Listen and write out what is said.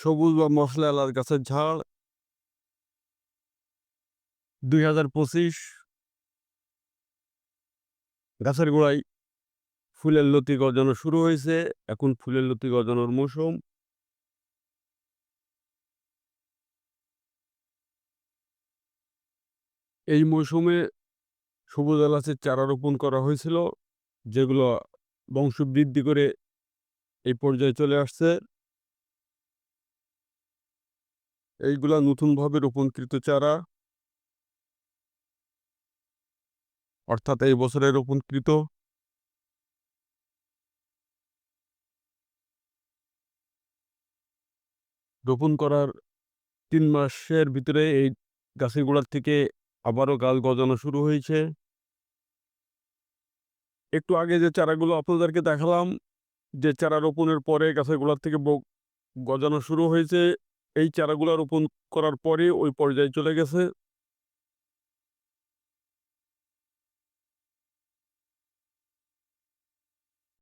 সবুজ বা মশলা এলাচ গাছের ঝাড় দুই হাজার পঁচিশ গাছের গোড়ায় ফুলের লতি গজানো শুরু হয়েছে। এখন ফুলের লতি গজানোর মৌসুম। এই মৌসুমে সবুজ এলাচের চারা রোপণ করা হয়েছিল, যেগুলো বংশবৃদ্ধি করে এই পর্যায়ে চলে আসছে। এইগুলা নতুনভাবে রোপণকৃত চারা অর্থাৎ এই বছরে রোপণকৃত রোপণ করার তিন মাসের ভিতরে এই গাছের গোড়ার থেকে আবারও গাছ গজানো শুরু হয়েছে। একটু আগে যে চারাগুলো আপনাদেরকে দেখালাম, যে চারা রোপণের পরে গাছের গোড়ার থেকে গজানো শুরু হয়েছে। এই চারাগুলো রোপণ করার পরে ওই পর্যায়ে চলে গেছে।